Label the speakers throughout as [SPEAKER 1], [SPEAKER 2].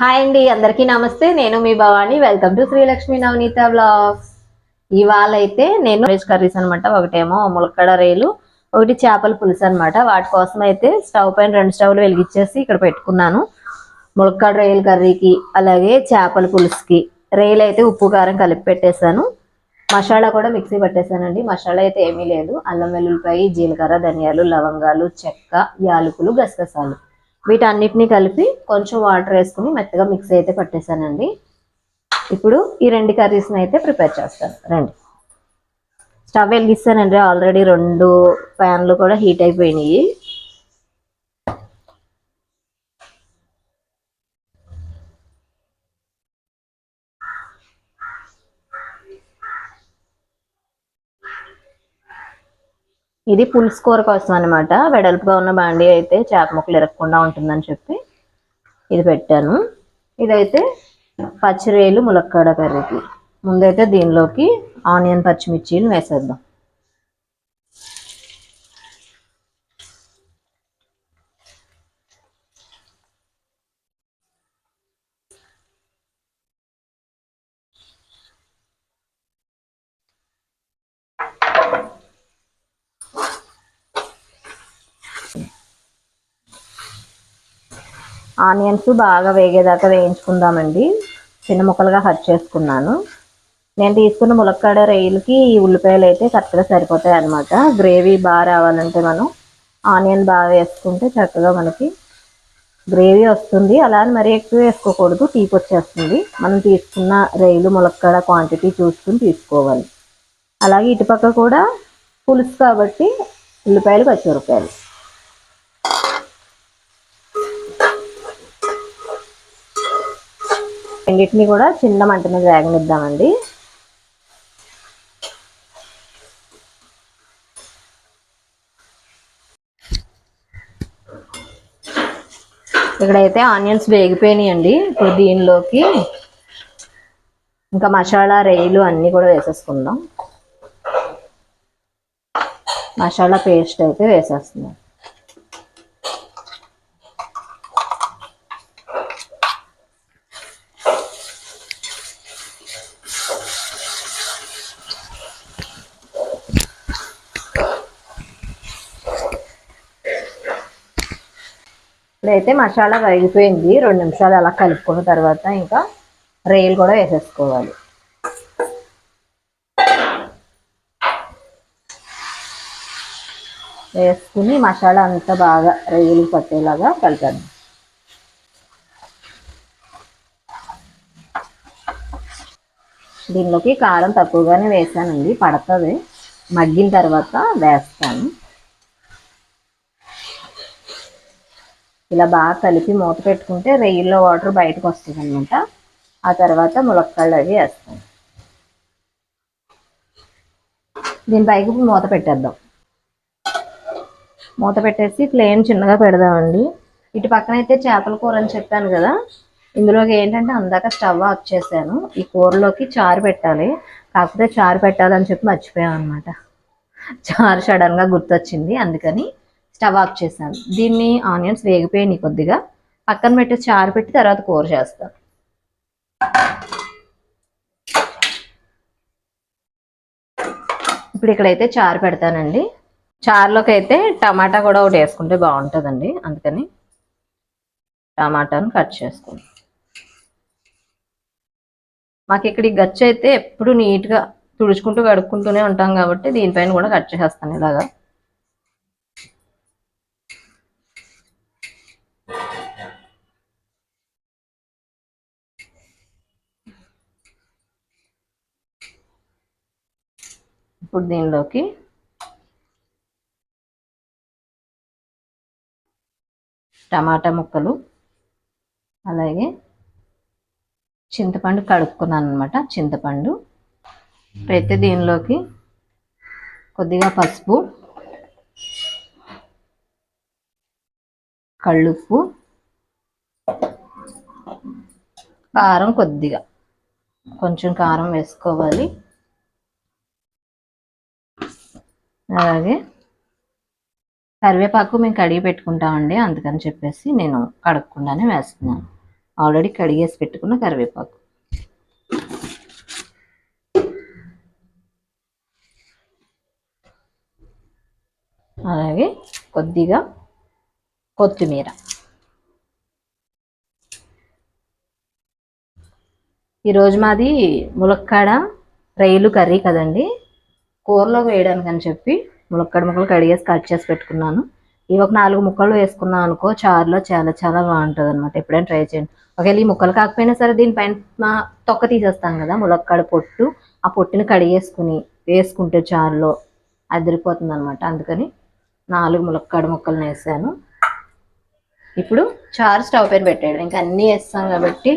[SPEAKER 1] Hi అండి అందరికీ నమస్తే. నేను మీ Bhavani. Welcome to Srilakshmi Navaneetha blogs ఇవాళ అయితే నేను వెజ్ కర్రీస్ అనమాట ఒకటేమో ములక్కడ రేలు ఒకటి చేపల పులుసు అనమాట వాటి కోసం అయితే స్టవ్ పైన రెండు స్టవ్లు వెలిగించేసి ఇక్కడ పెట్టుకున్నాను. ములక్కడ రేలు కర్రీకి అలాగే చేపల పులుసుకి. రేలు అయితే ఉప్పు కారం కలిపి పెట్టేశాను. మసాలా కూడా మిక్సీ పట్టేశానండి. మసాలా అయితే ఏమీ లేదు. అల్లం వెల్లుల్లిపాయ జీలకర్ర ధనియాలు లవంగాలు చెక్క యాలకులు గసగసాలు. వీటన్నిటిని కలిపి కొంచెం వాటర్ వేసుకుని మెత్తగా మిక్స్ అయితే పట్టేశానండి. ఇప్పుడు ఈ రెండు కర్రీస్ని అయితే ప్రిపేర్ చేస్తాను. రండి. స్టవ్ వెలిగిస్తానండి. ఆల్రెడీ రెండు ప్యాన్లు కూడా హీట్ అయిపోయినాయి. ఇది పులుసు కూర కోసం అనమాట వెడల్పుగా ఉన్న బాండీ అయితే చేప ముక్కలు ఇరగకుండా ఉంటుందని చెప్పి ఇది పెట్టాను. ఇదైతే పచ్చిరేలు ములక్కాడ కర్రీకి. ముందైతే దీనిలోకి ఆనియన్ పచ్చిమిర్చీలు వేసేద్దాం. ఆనియన్స్ బాగా వేగేదాకా వేయించుకుందామండి. చిన్న ముక్కలుగా కట్ చేసుకున్నాను. నేను తీసుకున్న ములక్కాడ రొయ్యలకి ఈ ఉల్లిపాయలు అయితే కరెక్ట్గా సరిపోతాయి అనమాట గ్రేవీ బాగా రావాలంటే మనం ఆనియన్ బాగా వేసుకుంటే చక్కగా మనకి గ్రేవీ వస్తుంది. అలా అని మరీ ఎక్కువ వేసుకోకూడదు. తీపి వచ్చేస్తుంది. మనం తీసుకున్న రైలు ములక్కాడ క్వాంటిటీ చూసుకుని తీసుకోవాలి. అలాగే ఇటుపక్క కూడా పులుసు కాబట్టి ఉల్లిపాయలు పచ్చిమిరపాయలు రెండింటిని కూడా చిన్న మంట మీద వేగనిద్దామండి ఇక్కడైతే ఆనియన్స్ వేగిపోయినాయండి. ఇప్పుడు దీనిలోకి ఇంకా మసాలా రేయిలు అన్నీ కూడా వేసేసుకుందాం. మసాలా పేస్ట్ అయితే వేసేస్తున్నాం. ఇప్పుడైతే మసాలా కరిగిపోయింది. రెండు నిమిషాలు అలా కలుపుకున్న తర్వాత ఇంకా రేలు కూడా వేసేసుకోవాలి. వేసుకుని మసాలా అంతా బాగా రొయ్యలు పట్టేలాగా కలిపాను దీనిలోకి కారం తక్కువగానే వేసానండి. పడుతుంది. మగ్గిన తర్వాత వేస్తాను. ఇలా బాగా కలిపి మూత పెట్టుకుంటే రెయ్యిల్లో వాటర్ బయటకు వస్తుంది అనమాట ఆ తర్వాత ములక్కాళ్ళు అవి వేస్తాం. దీని పైకి మూత పెట్టేద్దాం. మూత పెట్టేసి ఫ్లేమ్ చిన్నగా పెడదామండి. ఇటు పక్కన అయితే చేపల కూర అని చెప్పాను కదా. ఇందులోకి ఏంటంటే అందాక స్టవ్ ఆఫ్ చేశాను. ఈ కూరలోకి చారు పెట్టాలి. కాకపోతే చారు పెట్టాలని చెప్పి మర్చిపోయాం అనమాట చారు సడన్గా గుర్తొచ్చింది. అందుకని స్టవ్ ఆఫ్ చేశాను. దీన్ని ఆనియన్స్ వేగిపోయినాయి కొద్దిగా. పక్కన పెట్టి చారు పెట్టి తర్వాత కూర చేస్తాను ఇప్పుడు ఇక్కడైతే చారు పెడతానండి. చారులోకి అయితే టమాటా కూడా ఒకటి వేసుకుంటే బాగుంటుందండి. అందుకని టమాటాను కట్ చేసుకుంటాం. మాకు ఇక్కడ ఈ గచ్చు అయితే ఎప్పుడు నీట్గా తుడుచుకుంటూ కడుక్కుంటూనే ఉంటాం కాబట్టి దీనిపైన కూడా కట్ చేసేస్తాను ఇలాగా. ఇప్పుడు దీనిలోకి. టమాటా ముక్కలు అలాగే చింతపండు కడుక్కున్నాను అనమాట చింతపండు. ప్రతి దీనిలోకి కొద్దిగా పసుపు కళ్ళుప్పు కారం కొద్దిగా. కొంచెం కారం వేసుకోవాలి. అలాగే కరివేపాకు మేము కడిగి పెట్టుకుంటామండి అందుకని చెప్పేసి నేను కడగకుండానే వేస్తున్నాను. ఆల్రెడీ కడిగేసి పెట్టుకున్న కరివేపాకు. అలాగే కొద్దిగా కొత్తిమీర. ఈరోజు మాది ములక్కాడ రైలు కర్రీ కదండి. కూరలో వేయడానికి అని చెప్పి ములక్కాడ ముక్కలు కడిగేసి కట్ చేసి పెట్టుకున్నాను. ఇవి ఒక నాలుగు ముక్కలు వేసుకున్నాను అనుకో చారులో చాలా చాలా బాగుంటుంది అనమాట ఎప్పుడైనా ట్రై చేయండి. ఒకవేళ ఈ ముక్కలు కాకపోయినా సరే దీనిపైన మా తొక్క తీసేస్తాను కదా ములక్కాడ పొట్టు. ఆ పొట్టుని కడిగేసుకుని వేసుకుంటే చారులో అదిరిపోతుంది అనమాట అందుకని నాలుగు ములక్కాడ ముక్కలను వేసాను. ఇప్పుడు చారు స్టవ్ పైన పెట్టాడు ఇంకా అన్నీ వేస్తాం కాబట్టి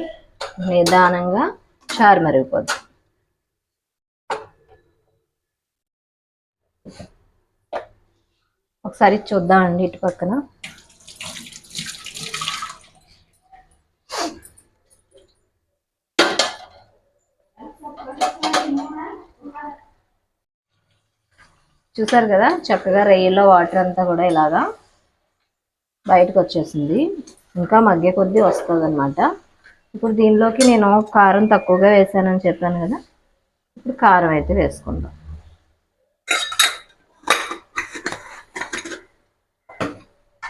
[SPEAKER 1] నిదానంగా చారు మరిగిపోద్ది. ఒకసారి చూద్దామండి ఇటు పక్కన. చూసారు కదా? చక్కగా రొయ్యలో వాటర్ అంతా కూడా ఇలాగా బయటకు వచ్చేసింది. ఇంకా మగ్గే కొద్దీ వస్తుంది అనమాట ఇప్పుడు దీనిలోకి నేను కారం తక్కువగా వేసానని చెప్పాను కదా? ఇప్పుడు కారం అయితే వేసుకుందాం.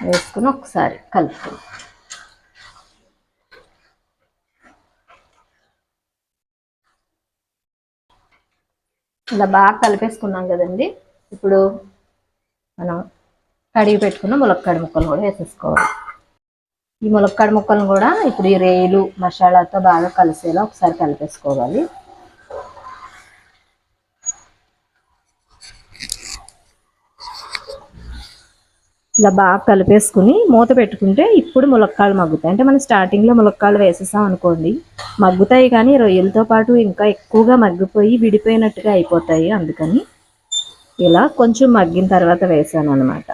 [SPEAKER 1] వేసుకుని ఒకసారి కలుపుకుందాం ఇలా బాగా కలిపేసుకున్నాం కదండి. ఇప్పుడు మనం కడిగి పెట్టుకున్న ములక్కాడ ముక్కలు కూడా వేసేసుకోవాలి. ఈ ములక్కాడ ముక్కలను కూడా ఇప్పుడు ఈ రేలు మసాలాతో బాగా కలిసేలా ఒకసారి కలిపేసుకోవాలి. ఇలా బాగా కలిపేసుకుని మూత పెట్టుకుంటే ఇప్పుడు ములక్కాలు మగ్గుతాయి. అంటే మనం స్టార్టింగ్లో ములక్కాలు వేసేసాం అనుకోండి మగ్గుతాయి కానీ రొయ్యలతో పాటు ఇంకా ఎక్కువగా మగ్గిపోయి విడిపోయినట్టుగా అయిపోతాయి. అందుకని ఇలా కొంచెం మగ్గిన తర్వాత వేసాను అనమాట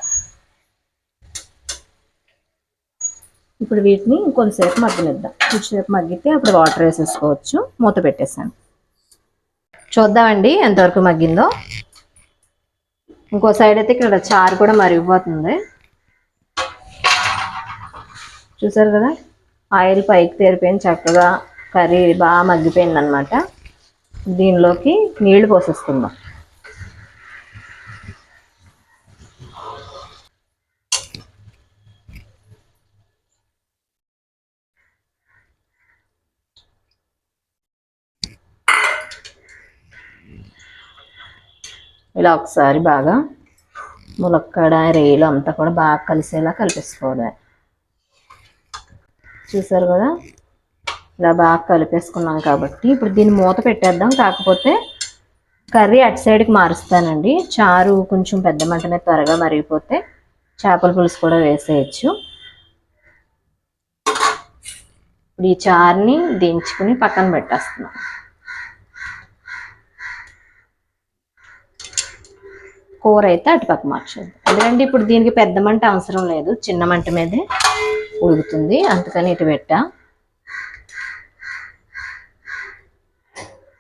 [SPEAKER 1] ఇప్పుడు వీటిని ఇంకొంతసేపు మగ్గనిద్దాం. కొంచెంసేపు మగ్గితే అప్పుడు వాటర్ వేసేసుకోవచ్చు. మూత పెట్టేసాను చూద్దామండి ఎంతవరకు మగ్గిందో. ఇంకో సైడ్ అయితే ఇక్కడ చారు కూడా మరిగిపోతుంది. చూసారు కదా? ఆయిల్ పైకి తేరిపోయింది చక్కగా కర్రీ బాగా మగ్గిపోయింది అనమాట దీనిలోకి నీళ్ళు పోసేసుకుందాం. ఇలా ఒకసారి బాగా ములక్కడ రేలు అంతా కూడా బాగా కలిసేలా కలిపేసుకోవాలి. చూసారు కదా? ఇలా బాగా కలిపేసుకున్నాం కాబట్టి. ఇప్పుడు దీన్ని మూత పెట్టేద్దాం. కాకపోతే కర్రీ అటు సైడ్కి మారుస్తానండి. చారు కొంచెం పెద్ద మంటనే త్వరగా మరిగిపోతే చేపల పులుసు కూడా వేసేయచ్చు. ఇప్పుడు ఈ చారుని దించుకుని పక్కన పెట్టేస్తున్నాం. కూర అయితే అటుపక్క మార్చేది ఎందుకంటే ఇప్పుడు దీనికి పెద్ద మంట అవసరం లేదు. చిన్న మంట మీదే. ఉడుకుతుంది. అందుకని ఇటు పెట్టా.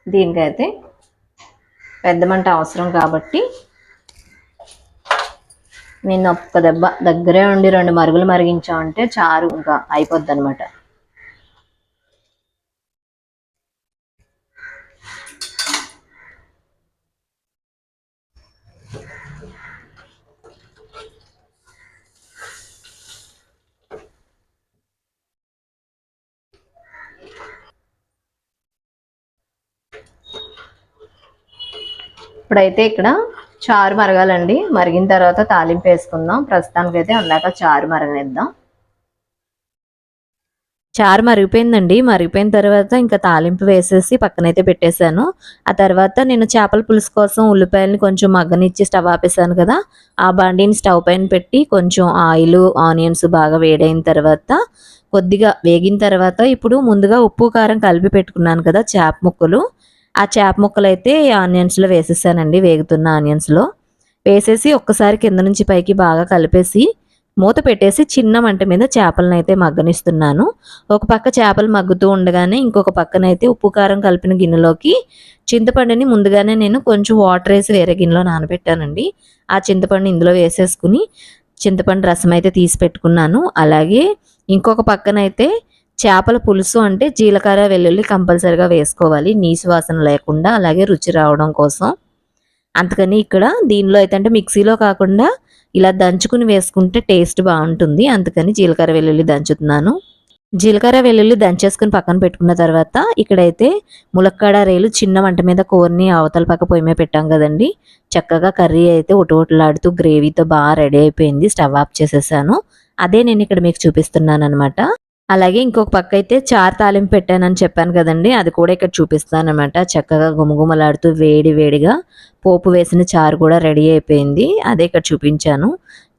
[SPEAKER 1] దీనికైతే పెద్ద మంట అవసరం కాబట్టి నేను ఒక్క దెబ్బ దగ్గరే ఉండి రెండు మరుగులు మరిగించామంటే చారు ఇంకా అయిపోద్ది అనమాట ఇప్పుడైతే ఇక్కడ చారు మరగాలండి. మరిగిన తర్వాత తాలింపు వేసుకుందాం. ప్రస్తుతానికైతే అందాక చారు మరగనిద్దాం. చారు మరిగిపోయిందండి. మరిగిపోయిన తర్వాత ఇంకా తాలింపు వేసేసి పక్కనైతే పెట్టేశాను. ఆ తర్వాత నేను చేపల పులుసు కోసం ఉల్లిపాయలని కొంచెం మగ్గనిచ్చి స్టవ్ ఆపేసాను కదా. ఆ బండిని స్టవ్ పైన పెట్టి కొంచెం ఆయిల్ ఆనియన్స్ బాగా వేడైన తర్వాత కొద్దిగా వేగిన తర్వాత ఇప్పుడు ముందుగా ఉప్పు కారం కలిపి పెట్టుకున్నాను కదా చేప ముక్కలు. ఆ చేప ముక్కలు అయితే ఆనియన్స్లో వేసేసానండి వేగుతున్న ఆనియన్స్లో వేసేసి ఒక్కసారి కింద నుంచి పైకి బాగా కలిపేసి మూత పెట్టేసి చిన్న మంట మీద చేపలను అయితే మగ్గనిస్తున్నాను. ఒక పక్క చేపలు మగ్గుతూ ఉండగానే ఇంకొక పక్కనైతే ఉప్పు కారం కలిపిన గిన్నెలోకి చింతపండుని ముందుగానే నేను కొంచెం వాటర్ వేసి వేరే గిన్నెలో నానబెట్టానండి. ఆ చింతపండు ఇందులో వేసేసుకుని చింతపండు రసం అయితే తీసి పెట్టుకున్నాను. అలాగే ఇంకొక పక్కనైతే చేపల పులుసు అంటే జీలకర్ర వెల్లుల్లి కంపల్సరిగా వేసుకోవాలి. నీసు వాసన లేకుండా అలాగే రుచి రావడం కోసం. అందుకని ఇక్కడ దీనిలో అయితే అంటే మిక్సీలో కాకుండా ఇలా దంచుకుని వేసుకుంటే టేస్ట్ బాగుంటుంది. అందుకని జీలకర్ర వెల్లుల్లి దంచుతున్నాను. జీలకర్ర వెల్లుల్లి దంచేసుకుని పక్కన పెట్టుకున్న తర్వాత ఇక్కడైతే ములక్కాడ రేలు చిన్న వంట మీద కూరని అవతల పక్క పొయ్యి మీద పెట్టాం కదండి. చక్కగా కర్రీ అయితే ఒటోటలాడుతూ గ్రేవీతో బాగా రెడీ అయిపోయింది. స్టవ్ ఆఫ్ చేసేసాను. అదే నేను ఇక్కడ మీకు చూపిస్తున్నాను అనమాట అలాగే ఇంకొక పక్క అయితే చార్ తాలింపు పెట్టానని చెప్పాను కదండి. అది కూడా ఇక్కడ చూపిస్తాను అనమాట చక్కగా గుమగుమలాడుతూ వేడి వేడిగా పోపు వేసిన చారు కూడా రెడీ అయిపోయింది. అదే ఇక్కడ చూపించాను.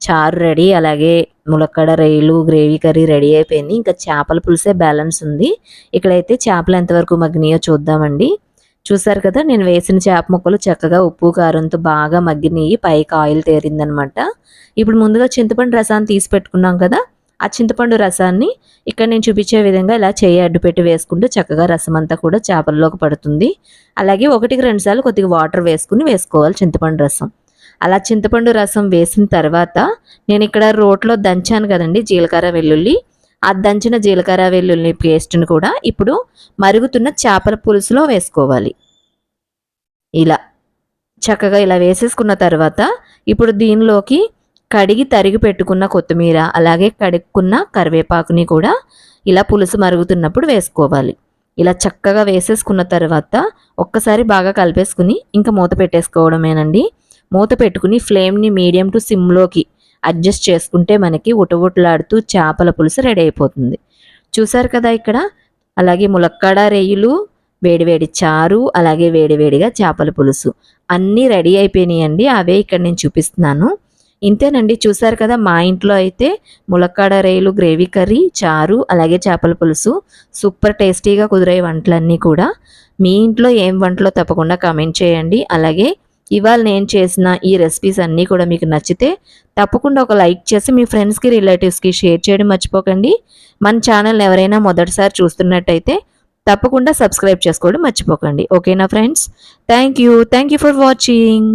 [SPEAKER 1] చారు రెడీ అలాగే ములక్కడ రైలు గ్రేవీ కర్రీ రెడీ అయిపోయింది. ఇంకా చేపల పులుసే బ్యాలెన్స్ ఉంది. ఇక్కడైతే చేపలు ఎంతవరకు మగ్గినాయో చూద్దామండి. చూసారు కదా నేను వేసిన చేప ముక్కలు చక్కగా ఉప్పు కారంతో బాగా మగ్గినాయి. పైకి ఆయిల్ తేరిందనమాట ఇప్పుడు ముందుగా చింతపండు రసాన్ని తీసి పెట్టుకున్నాం కదా ఆ చింతపండు రసాన్ని ఇక్కడ నేను చూపించే విధంగా ఇలా చేయి అడ్డు పెట్టి వేసుకుంటూ చక్కగా రసం అంతా కూడా చేపల్లోకి పడుతుంది. అలాగే ఒకటికి రెండు సార్లు కొద్దిగా వాటర్ వేసుకుని వేసుకోవాలి చింతపండు రసం. అలా చింతపండు రసం వేసిన తర్వాత నేను ఇక్కడ రోట్లో దంచాను కదండి జీలకర్ర వెల్లుల్లి. ఆ దంచిన జీలకర్ర వెల్లుల్లి పేస్ట్ని కూడా ఇప్పుడు మరుగుతున్న చేపల పులుసులో వేసుకోవాలి. ఇలా చక్కగా ఇలా వేసేసుకున్న తర్వాత ఇప్పుడు దీనిలోకి కడిగి తరిగి పెట్టుకున్న కొత్తిమీర అలాగే కడుక్కున్న కరివేపాకుని కూడా ఇలా పులుసు మరుగుతున్నప్పుడు వేసుకోవాలి. ఇలా చక్కగా వేసేసుకున్న తర్వాత ఒక్కసారి బాగా కలిపేసుకుని ఇంకా మూత పెట్టేసుకోవడమేనండి. మూత పెట్టుకుని ఫ్లేమ్ని మీడియం టు సిమ్లోకి అడ్జస్ట్ చేసుకుంటే మనకి ఉటవుట్లాడుతూ చేపల పులుసు రెడీ అయిపోతుంది చూసారు కదా ఇక్కడ? అలాగే ములక్కాడ రేయులు వేడివేడి చారు అలాగే వేడివేడిగా చేపల పులుసు. అన్నీ రెడీ అయిపోయినాయండి. అవే ఇక్కడ నేను చూపిస్తున్నాను. ఇంతేనండి. చూసారు కదా మా ఇంట్లో అయితే ములక్కాడ రేలు గ్రేవీ కర్రీ చారు అలాగే చేపల పులుసు సూపర్ టేస్టీగా కుదిరే వంటలన్నీ కూడా. మీ ఇంట్లో ఏం వంటలో తప్పకుండా కామెంట్ చేయండి. అలాగే ఇవాళ నేను చేసిన ఈ రెసిపీస్ అన్నీ కూడా మీకు నచ్చితే తప్పకుండా ఒక లైక్ చేసి మీ ఫ్రెండ్స్కి రిలేటివ్స్కి షేర్ చేయడం మర్చిపోకండి. మన ఛానల్ ఎవరైనా మొదటిసారి చూస్తున్నట్టయితే తప్పకుండా సబ్స్క్రైబ్ చేసుకోవడం మర్చిపోకండి. ఓకేనా friends? Thank you. Thank you for watching.